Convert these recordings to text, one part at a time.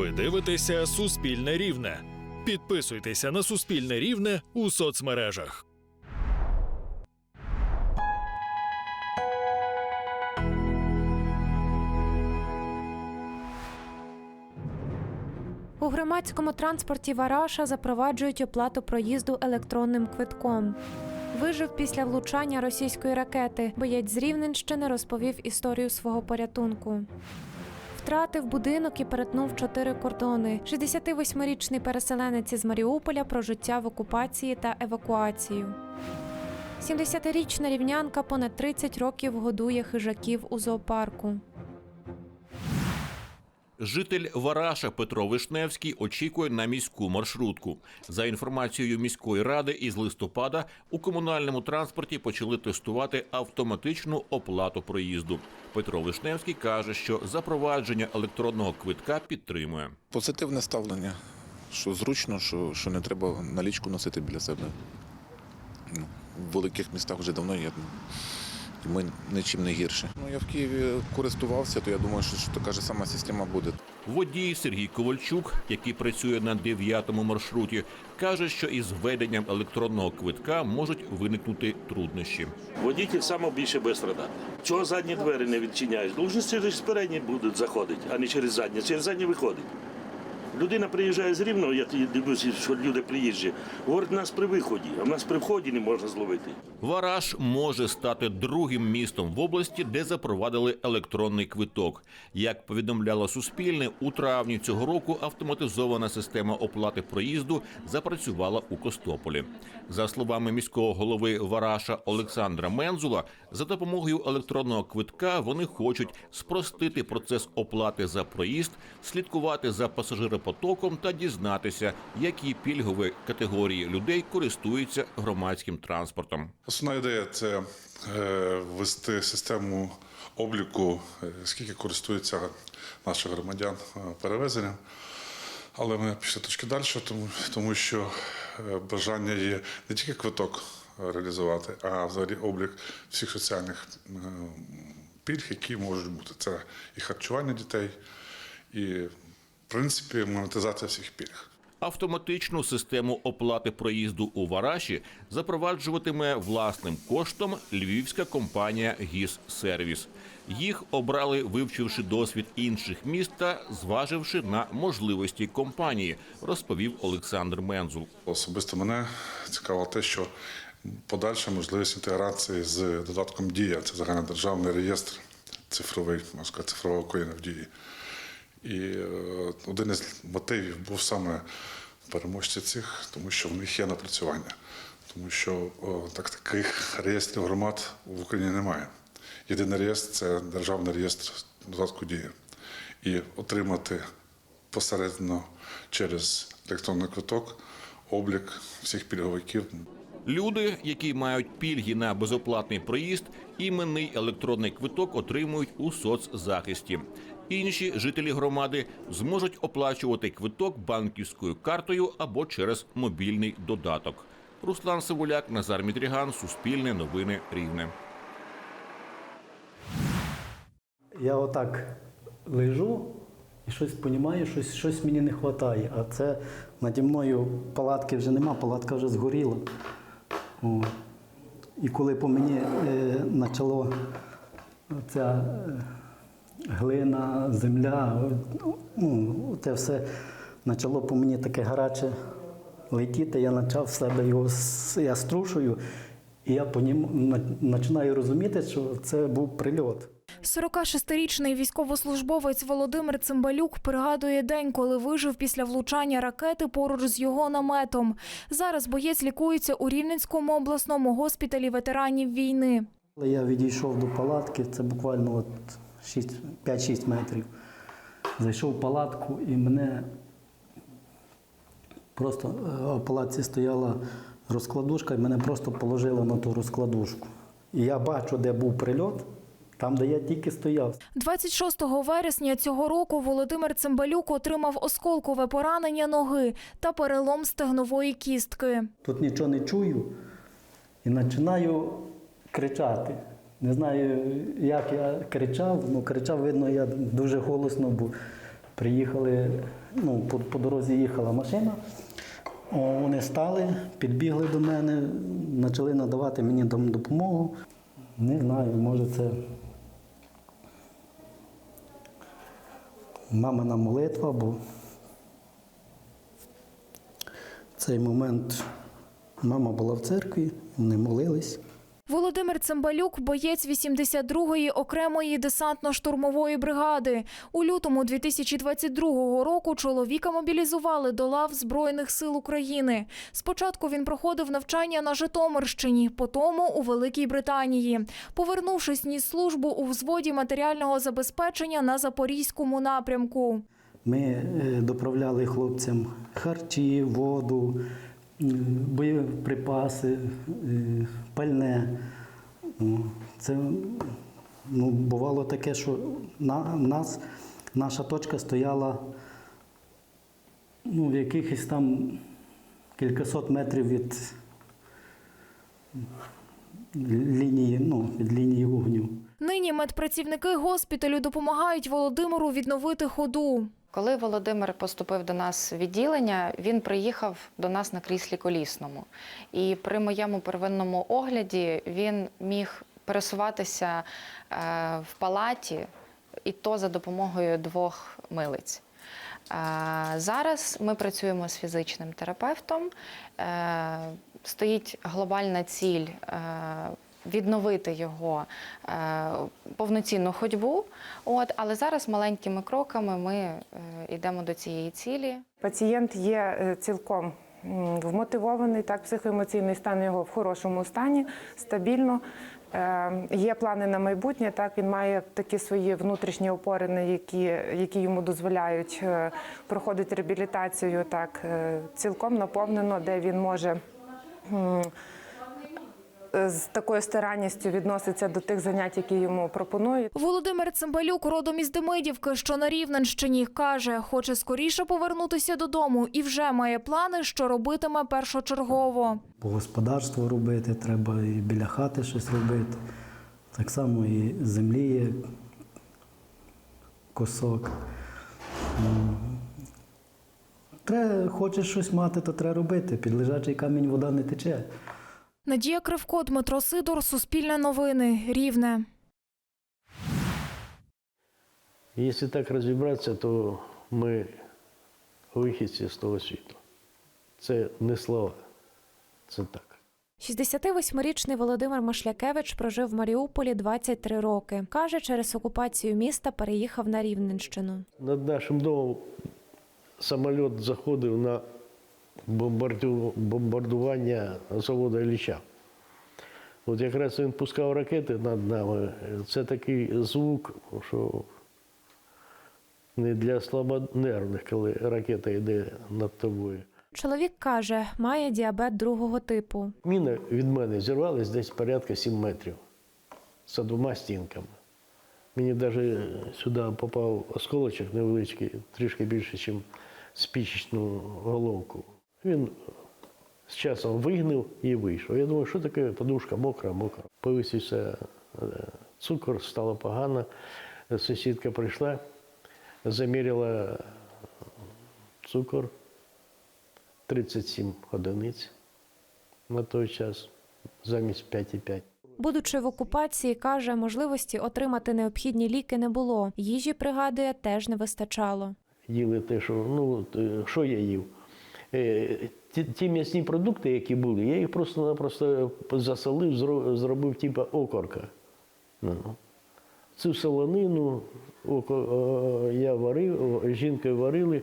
Ви дивитеся Суспільне Рівне. Підписуйтеся на Суспільне Рівне у соцмережах. У громадському транспорті Вараша запроваджують оплату проїзду електронним квитком. Вижив після влучання російської ракети. Боєць з Рівненщини розповів історію свого порятунку. Втратив будинок і перетнув чотири кордони. 68-річний переселенець із Маріуполя про життя в окупації та евакуацію. 70-річна рівнянка понад 30 років годує хижаків у зоопарку. Житель Вараша Петро Вишневський очікує на міську маршрутку. За інформацією міської ради, із листопада у комунальному транспорті почали тестувати автоматичну оплату проїзду. Петро Вишневський каже, що запровадження електронного квитка підтримує. Позитивне ставлення, що зручно, що, що не треба налічку носити біля себе. Ну, В великих містах вже давно є. І ми нічим не гірше. Ну, я в Києві користувався, то я думаю, що, що така ж сама система буде. Водій Сергій Ковальчук, який працює на дев'ятому маршруті, каже, що із введенням електронного квитка можуть виникнути труднощі. Водитель саме більше буде страдати. Чого задні двері не відчиняєш? Должны через передні будуть заходити, а не через задні. Через задні виходить. Людина приїжджає з Рівного, я дивлюся, що люди приїжджі. Говорить, нас при виході, а в нас при вході не можна зловити. Вараж може стати другим містом в області, де запровадили електронний квиток. Як повідомляло Суспільне, у травні цього року автоматизована система оплати проїзду запрацювала у Костополі. За словами міського голови Вараша Олександра Мензула, за допомогою електронного квитка вони хочуть спростити процес оплати за проїзд, слідкувати за пасажиропотоком та дізнатися, які пільгові категорії людей користуються громадським транспортом. Основна ідея це е, ввести систему обліку, е, скільки користуються наші громадян е, перевезенням. Але ми пішли трошки далі, тому, тому що е, бажання є не тільки квиток реалізувати, а взагалі облік всіх соціальних е, пільг, які можуть бути. Це і харчування дітей, і, принципі, монетизація всіх пільг. Автоматичну систему оплати проїзду у Вараші запроваджуватиме власним коштом львівська компанія «ГІС Сервіс». Їх обрали, вивчивши досвід інших міст та зваживши на можливості компанії, розповів Олександр Мензул. Особисто мене цікавило те, що подальша можливість інтеграції з додатком Дія це загальнодержавний реєстр цифровий, можна сказати, цифрова Україна в дії. І е, один із мотивів був саме переможці цих, тому що в них є напрацювання. Тому що так, таких реєстрів громад в Україні немає. Єдиний реєстр це державний реєстр додатку Дія. І отримати посередньо через електронний квиток облік всіх пільговиків Люди, які мають пільги на безоплатний проїзд, іменний електронний квиток отримують у соцзахисті. Інші жителі громади зможуть оплачувати квиток банківською картою або через мобільний додаток. Руслан Сивуляк, Назар Мідріган, Суспільне новини Рівне. Я отак лежу і щось розумію, щось, щось мені не вистачає. А це наді мною палатки вже нема, палатка вже згоріла. О. І коли по мені е, почало ця е, глина, земля, ну, це все почало по мені таке гаряче летіти, я почав в себе його я струшую, і я по ньому починаю розуміти, що це був прильот. 46-річний військовослужбовець Володимир Цимбалюк пригадує день, коли вижив після влучання ракети поруч з його наметом. Зараз боєць лікується у Рівненському обласному госпіталі ветеранів війни. Я відійшов до палатки, це буквально от 6 5-6 метрів. Зайшов в палатку і мене просто е, в палатці стояла розкладушка, і мене просто положили на ту розкладушку. І я бачу, де був прильот, там, де я тільки стояв. 26 вересня цього року Володимир Цимбалюк отримав осколкове поранення ноги та перелом стегнової кістки. Тут нічого не чую і починаю кричати. Не знаю, як я кричав, ну кричав, видно, я дуже голосно був. Приїхали, ну, по, по дорозі їхала машина. О, вони стали, підбігли до мене, почали надавати мені допомогу. Не знаю, може це мамина молитва, бо в цей момент мама була в церкві, вони молились. Володимир Цимбалюк – боєць 82-ї окремої десантно-штурмової бригади. У лютому 2022 року чоловіка мобілізували до лав Збройних сил України. Спочатку він проходив навчання на Житомирщині, потім у Великій Британії. Повернувшись, ніс службу у взводі матеріального забезпечення на Запорізькому напрямку. Ми е, доправляли хлопцям харчі, воду, бойові припаси, е, пальне. Це ну, бувало таке, що на, нас, наша точка стояла ну, в якихось там кількасот метрів від лінії, ну, від лінії вогню. Нині медпрацівники госпіталю допомагають Володимиру відновити ходу. Коли Володимир поступив до нас в відділення, він приїхав до нас на кріслі колісному. І при моєму первинному огляді він міг пересуватися е, в палаті, і то за допомогою двох милиць. Е, Зараз ми працюємо з фізичним терапевтом. Е, Стоїть глобальна ціль відновити його е, повноцінну ходьбу. От, але зараз маленькими кроками ми е, йдемо до цієї цілі. Пацієнт є е, цілком вмотивований, так, психоемоційний стан його в хорошому стані, стабільно. Е, Є плани на майбутнє. Так він має такі свої внутрішні опори, на які, які йому дозволяють е, проходити реабілітацію так е, цілком наповнено, де він може е, з такою старанністю відноситься до тих занять, які йому пропонують. Володимир Цимбалюк родом із Демидівки, що на Рівненщині, каже, хоче скоріше повернутися додому і вже має плани, що робитиме першочергово. По господарству робити, треба і біля хати щось робити. Так само і землі є косок. Треба, хочеш щось мати, то треба робити. Під лежачий камінь вода не тече. Надія Кривко, Дмитро Сидор, Суспільне новини, Рівне. Если так розібратися, то ми вихідці з того світу. Це не слова, це так. 68-річний Володимир Машлякевич прожив в Маріуполі 23 роки. Каже, через окупацію міста переїхав на Рівненщину. Над нашим домом самоліт заходив на бомбардю- бомбардування заводу Ілліча. От якраз він пускав ракети над нами. Це такий звук, що не для слабонервних, коли ракета йде над тобою. Чоловік каже, має діабет другого типу. Міна від мене зірвалась десь порядка 7 метрів за двома стінками. Мені навіть сюди попав осколочок невеличкий, трішки більше, ніж спічечну головку. Він з часом вигнив і вийшов. Я думаю, що таке подушка мокра, мокра. Повисився е, цукор, стало погано. Сусідка прийшла, заміряла цукор 37 одиниць на той час замість 5,5. Будучи в окупації, каже, можливості отримати необхідні ліки не було. Їжі, пригадує, теж не вистачало. Їли те, що ну е, що я їв. Е, Ті, ті м'ясні продукти, які були, я їх просто-напросто засолив, зробив типу окорка. Ну. Цю солонину е, я варив, жінки варили,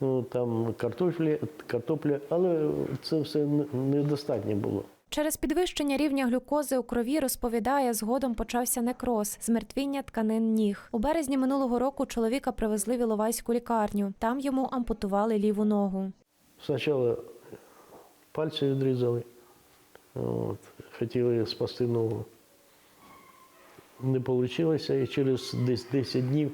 ну, там картопля, картопля, але це все недостатньо було. Через підвищення рівня глюкози у крові розповідає, згодом почався некроз, змертвіння тканин ніг. У березні минулого року чоловіка привезли в Іловайську лікарню. Там йому ампутували ліву ногу. Спочатку пальці відрізали, от, хотіли спасти ногу. Не вийшло, і через десь 10 днів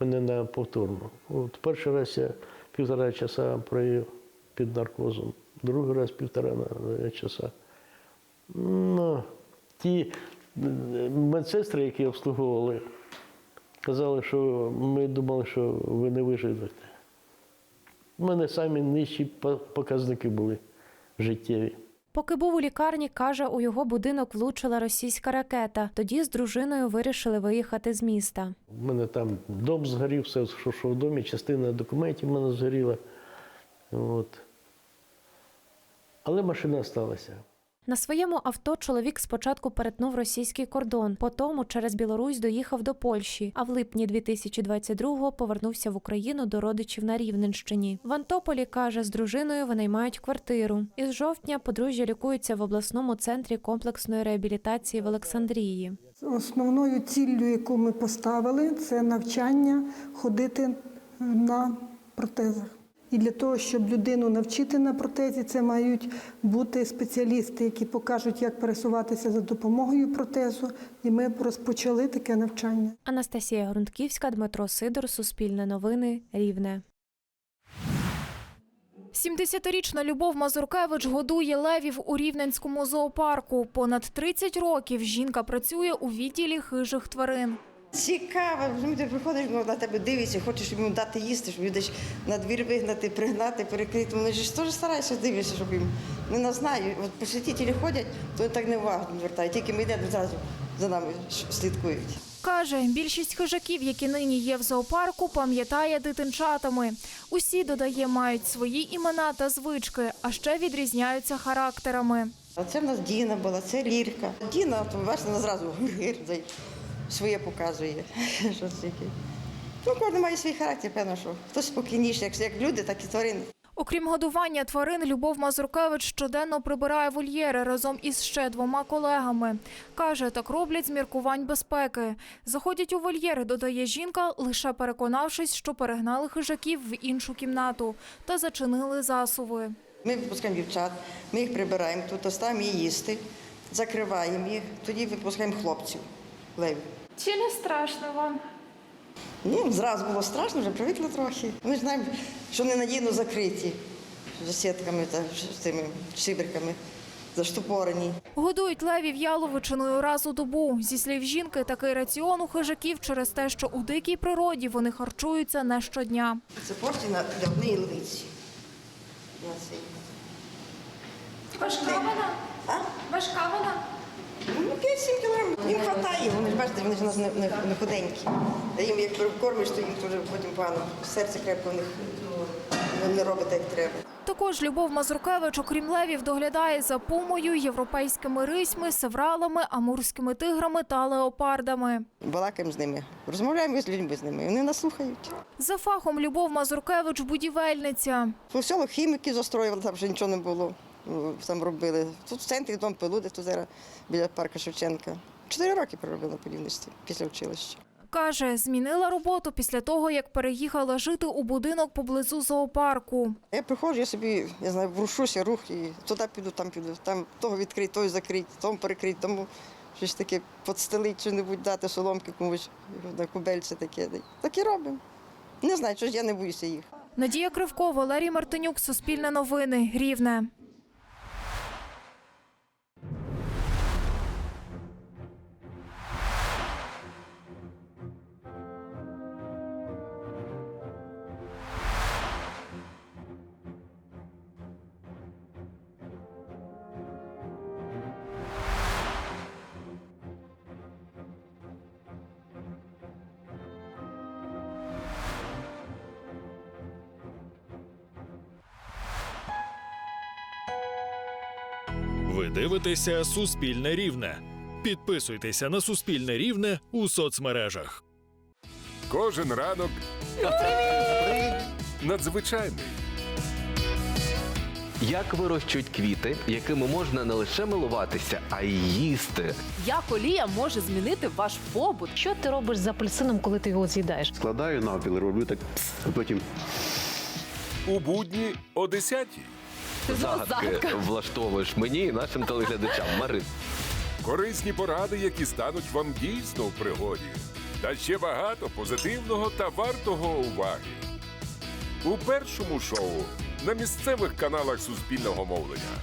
мене на повторну. От перший раз я півтора часа провів під наркозом, другий раз півтора часа. Ну, ті е, медсестри, які обслуговували, Казали, що ми думали, що ви не виживете. У мене самі нижчі показники були життєві. Поки був у лікарні, каже, у його будинок влучила російська ракета. Тоді з дружиною вирішили виїхати з міста. У мене там дом згорів, все, що, що в домі, частина документів в мене згоріла. От. Але машина сталася. На своєму авто чоловік спочатку перетнув російський кордон, потім через Білорусь доїхав до Польщі, а в липні 2022-го повернувся в Україну до родичів на Рівненщині. В Антополі каже, з дружиною винаймають квартиру. Із жовтня подружжя лікується в обласному центрі комплексної реабілітації в Олександрії. Основною ціллю, яку ми поставили, це навчання ходити на протезах. І для того, щоб людину навчити на протезі, це мають бути спеціалісти, які покажуть, як пересуватися за допомогою протезу. І ми розпочали таке навчання. Анастасія Грунтківська, Дмитро Сидор, Суспільне новини, Рівне. 70-річна Любов Мазуркевич годує левів у Рівненському зоопарку. Понад 30 років жінка працює у відділі хижих тварин. Цікаво, розумієте, ти приходиш, ну, на тебе дивиться, хочеш йому дати їсти, щоб десь на двір вигнати, пригнати, перекрити. Вони ж теж стараються дивитися, щоб їм не на знаю. От посвятителі ходять, то так не увагу не звертають. Тільки ми йдемо зразу за нами слідкують. Каже, більшість хижаків, які нині є в зоопарку, пам'ятає дитинчатами. Усі, додає, мають свої імена та звички, а ще відрізняються характерами. А це в нас Діна була, це Лірка. Діна, ви бачите, вона зразу гир своє показує. Що таке. Ну, кожен має свій характер, певно, що хтось спокійніший, як, люди, так і тварини. Окрім годування тварин, Любов Мазуркевич щоденно прибирає вольєри разом із ще двома колегами. Каже, так роблять з міркувань безпеки. Заходять у вольєри, додає жінка, лише переконавшись, що перегнали хижаків в іншу кімнату та зачинили засуви. Ми випускаємо дівчат, ми їх прибираємо тут, ставимо її їсти, закриваємо їх, тоді випускаємо хлопців, левів. Чи не страшно вам? Ну, зразу було страшно, вже привикли трохи. Ми ж знаємо, що ненадійно закриті за сітками та з цими шибриками, заштопорені. Годують левів яловичиною раз у добу. Зі слів жінки, такий раціон у хижаків через те, що у дикій природі вони харчуються не щодня. Це порції на- для однієї левиці. На цей. Важка вона? А? Важка вона? Ну, 5-7 кілограмів. Їм вистачає, вони ж бачите, вони ж у нас не, не, не худенькі. А їм як кормиш, то їм дуже потім погано. Серце крепко в них не- не робить, як треба. Також Любов Мазуркевич, окрім левів, доглядає за пумою, європейськими рисьми, севралами, амурськими тиграми та леопардами. Балакаємо з ними, розмовляємо з людьми з ними, вони нас слухають. За фахом Любов Мазуркевич будівельниця. Поселок хіміки застроювали, там вже нічого не було. Ну, Там робили. Тут в центрі дом Пелуди, тут зараз біля парка Шевченка. Чотири роки проробила на будівництві після училища. Каже, змінила роботу після того, як переїхала жити у будинок поблизу зоопарку. Я приходжу, я собі, я знаю, врушуся, рух і туди піду, там піду. Там того відкрить, того закрить, тому перекрить, тому щось таке подстелить, що-небудь дати соломки комусь на кубельце таке. Так і робимо. Не знаю, що ж я не боюся їх. Надія Кривко, Валерій Мартинюк, Суспільне новини, Рівне. Ви дивитеся Суспільне Рівне. Підписуйтеся на Суспільне Рівне у соцмережах. Кожен ранок надзвичайний. Як вирощують квіти, якими можна не лише милуватися, а й їсти. Як олія може змінити ваш побут? Що ти робиш з апельсином, коли ти його з'їдаєш? Складаю навпіл, роблю так, пс, а потім У будні о 10 Загадки влаштовуєш мені і нашим телеглядачам. Марин. Корисні поради, які стануть вам дійсно в пригоді. Та ще багато позитивного та вартого уваги. У першому шоу на місцевих каналах суспільного мовлення.